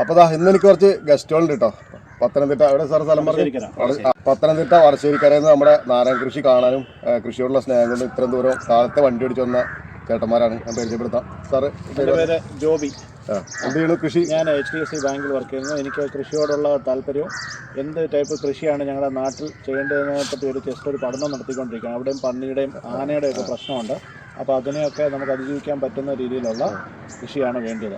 അപ്പോൾ ദാ ഇന്ന് എനിക്ക് കുറച്ച് ഗസ്റ്റുകളുണ്ട് കേട്ടോ. പത്തനംതിട്ട എവിടെ സാർ സ്ഥലം പറഞ്ഞു? പത്തനംതിട്ട വടശ്ശേരിക്കരയിൽ നമ്മുടെ നാരായണ കൃഷി കാണാനും കൃഷിയോടുള്ള സ്നേഹം കൊണ്ട് ഇത്രയും ദൂരം കാലത്തെ വണ്ടി ഓടിച്ചു വന്ന ചേട്ടന്മാരാണ് ഞാൻ പരിചയപ്പെടുത്താം. സാറ് ജോബി. ആ, എന്ത് കൃഷി? ഞാൻ എച്ച് ഡി എഫ് സി ബാങ്കിൽ വർക്ക് ചെയ്യുന്നു. എനിക്ക് കൃഷിയോടുള്ള താല്പര്യവും എന്ത് ടൈപ്പ് കൃഷിയാണ് ഞങ്ങളുടെ നാട്ടിൽ ചെയ്യേണ്ടതിനെ പറ്റി ഒരു ജസ്റ്റ് ഒരു പഠനം നടത്തിക്കൊണ്ടിരിക്കുകയാണ്. അവിടെയും പന്നിയുടെയും ആനയുടെയും ഒക്കെ പ്രശ്നമുണ്ട്. അപ്പോൾ അതിനെയൊക്കെ നമുക്ക് അതിജീവിക്കാൻ പറ്റുന്ന രീതിയിലുള്ള കൃഷിയാണ് വേണ്ടത്.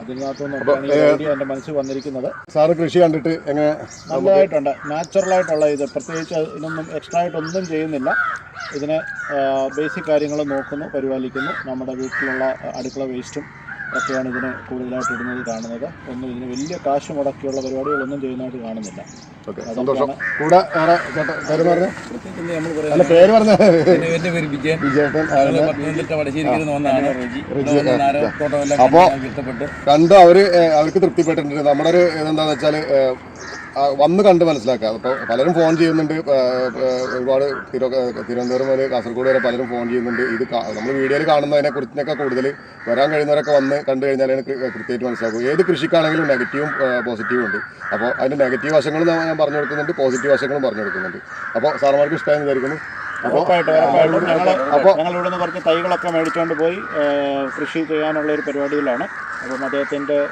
അതിനകത്തുനിന്ന് എന്റെ മനസ്സിൽ വന്നിരിക്കുന്നത്. സാറ് കൃഷി കണ്ടിട്ട് എങ്ങനെ നല്ലതായിട്ടുണ്ട്. നാച്ചുറലായിട്ടുള്ള ഇത്. പ്രത്യേകിച്ച് ഇതിനൊന്നും എക്സ്ട്രാ ആയിട്ടൊന്നും ചെയ്യുന്നില്ല. ഇതിനെ ബേസിക് കാര്യങ്ങൾ നോക്കുന്നു പരിപാലിക്കുന്നു. നമ്മുടെ വീട്ടിലുള്ള അടുക്കള വേസ്റ്റും ഒക്കെയാണ് ഇതിന് കൂടുതലായിട്ട് ഇടുന്നത് കാണുന്നത്. ഒന്നും ഇതിന് വലിയ കാശ് മുടക്കിയുള്ള പരിപാടികളൊന്നും ചെയ്യുന്നതായിട്ട് കാണുന്നില്ല. ഓക്കെ സന്തോഷം. കൂടെ വേറെ ചേട്ടൻ പേര് പറഞ്ഞ? നമ്മൾ കുറേ അല്ല പേര് പറഞ്ഞു? എന്റെ പേര് വിജയൻ. വിജയേട്ടൻ പത്തനംതിട്ട അപ്പോൾ കണ്ടു അവർ അവർക്ക് തൃപ്തിപ്പെട്ടിട്ടുണ്ട്. നമ്മുടെ ഒരു ഇതെന്താന്ന് വെച്ചാൽ ഏഹ്, ആ, വന്ന് കണ്ട് മനസ്സിലാക്കുക. അപ്പോൾ പലരും ഫോൺ ചെയ്യുന്നുണ്ട്. ഒരുപാട് തിരു തിരുവനന്തപുരം വരെ കാസർഗോഡ് വരെ പലരും ഫോൺ ചെയ്യുന്നുണ്ട്. ഇത് നമ്മൾ വീഡിയോയിൽ കാണുന്നതിനെ കുറിച്ചൊക്കെ കൂടുതൽ വരാൻ കഴിയുന്നവരൊക്കെ വന്ന് കണ്ടു കഴിഞ്ഞാൽ കൃ- കൃത്യമായിട്ട് മനസ്സിലാക്കും ഏത് കൃഷിക്കാണെങ്കിലും നെഗറ്റീവും പോസിറ്റീവും ഉണ്ട്. അപ്പോൾ അതിന്റെ നെഗറ്റീവ് വശങ്ങളും ഞാൻ പറഞ്ഞു കൊടുക്കുന്നുണ്ട്. പോസിറ്റീവ് വശങ്ങളും പറഞ്ഞു കൊടുക്കുന്നുണ്ട്. അപ്പോൾ സാറന്മാർക്ക് ഇഷ്ടമായി വിചാരിക്കുന്നു. അപ്പോൾ ഞങ്ങൾ ഇവിടുന്ന് കുറച്ച് തൈകളൊക്കെ മേടിച്ചുകൊണ്ട് പോയി കൃഷി ചെയ്യാനുള്ള ഒരു പരിപാടിയിലാണ്. അപ്പം അദ്ദേഹത്തിന്റെ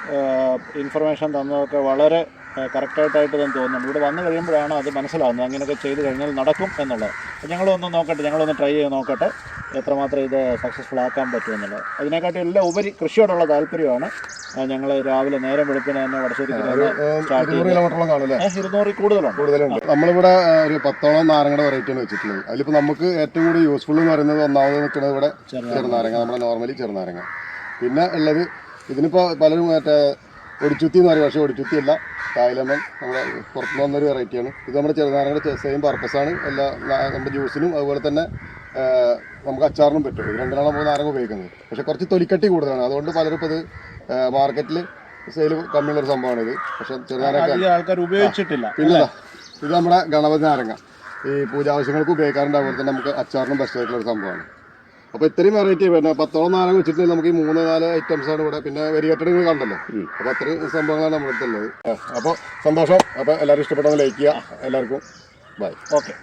ഇൻഫർമേഷൻ തന്നതൊക്കെ വളരെ കറക്റ്റായിട്ടായിട്ട് തന്നെ തോന്നുന്നുണ്ട്. ഇവിടെ വന്നു കഴിയുമ്പോഴാണ് അത് മനസ്സിലാവുന്നത്. അങ്ങനെയൊക്കെ ചെയ്ത് കഴിഞ്ഞാൽ നടക്കും എന്നുള്ളത്. അപ്പം ഞങ്ങളൊന്ന് നോക്കട്ടെ ഞങ്ങളൊന്ന് ട്രൈ ചെയ്ത് നോക്കട്ടെ എത്രമാത്രം ഇത് സക്സസ്ഫുൾ ആക്കാൻ പറ്റുമെന്നുള്ളത് അതിനെക്കാട്ടി എല്ലാം ഉപരി കൃഷിയോടുള്ള താല്പര്യമാണ്. ഞങ്ങൾ രാവിലെ നേരം വെളുപ്പിന് തന്നെ വടശ്ശേരി കൂടുതലുണ്ട്. നമ്മളിവിടെ ഒരു പത്തോളം നാരങ്ങയുടെ വെറൈറ്റിയാണ് വെച്ചിട്ടുള്ളത്. അതിലിപ്പോൾ നമുക്ക് ഏറ്റവും കൂടുതൽ യൂസ്ഫുൾ എന്ന് പറയുന്നത് ഒന്നാമത് നിൽക്കുന്നത് ഇവിടെ ചെറുനാരങ്ങ. നമ്മുടെ നോർമലി ചെറുനാരങ്ങ. പിന്നെ ഉള്ളത് ഇതിനിപ്പോൾ പലരും മറ്റേ ഒടിച്ചുത്തി എന്ന് പറയും പക്ഷേ ഒടിച്ചുത്തി അല്ല. കായലമ്മൻ നമ്മുടെ പുറത്തുനിന്ന് വന്നൊരു വെറൈറ്റിയാണ്. ഇത് നമ്മുടെ ചെറുനാരങ്ങയുടെ സെയിം പർപ്പസാണ് എല്ലാ നമ്മുടെ ജ്യൂസിനും അതുപോലെ തന്നെ നമുക്ക് അച്ചാറിനും പറ്റും. ഇത് രണ്ടിനാണ് നമ്മൾ നാരങ്ങ ഉപയോഗിക്കുന്നത്. പക്ഷേ കുറച്ച് തൊലിക്കട്ടി കൂടുതലാണ്. അതുകൊണ്ട് പലരും ഇപ്പോൾ ഇത് മാർക്കറ്റിൽ സെയിൽ കമ്മിയുള്ളൊരു സംഭവമാണ് ഇത്. പക്ഷെ ചെറുനാരങ്ങ ആൾക്കാർ ഉപയോഗിച്ചിട്ടില്ല. പിന്നെ ഇത് നമ്മുടെ ഗണപതി നാരങ്ങ. ഈ പൂജാവശ്യങ്ങൾക്ക് ഉപയോഗിക്കാറുണ്ട്. അതുപോലെ തന്നെ നമുക്ക് അച്ചാറിനും ബെസ്റ്റ് ആയിട്ടുള്ള ഒരു സംഭവമാണ്. അപ്പോൾ ഇത്രയും വെറൈറ്റി പിന്നെ പത്തോളം നാരങ്ങ വെച്ചിട്ട് നമുക്ക് ഈ മൂന്ന് നാല് ഐറ്റംസ് ആണ് ഇവിടെ. പിന്നെ വെരിയേറ്റഡ് നിങ്ങൾ കണ്ടല്ലോ. അപ്പോൾ അത്രയും സംഭവങ്ങളാണ് നമ്മുടെ അടുത്തുള്ളത് അപ്പോൾ സന്തോഷം. അപ്പോൾ എല്ലാവരും ഇഷ്ടപ്പെട്ടത് ലൈക്ക് ചെയ്യുക. എല്ലാവർക്കും. Bye okay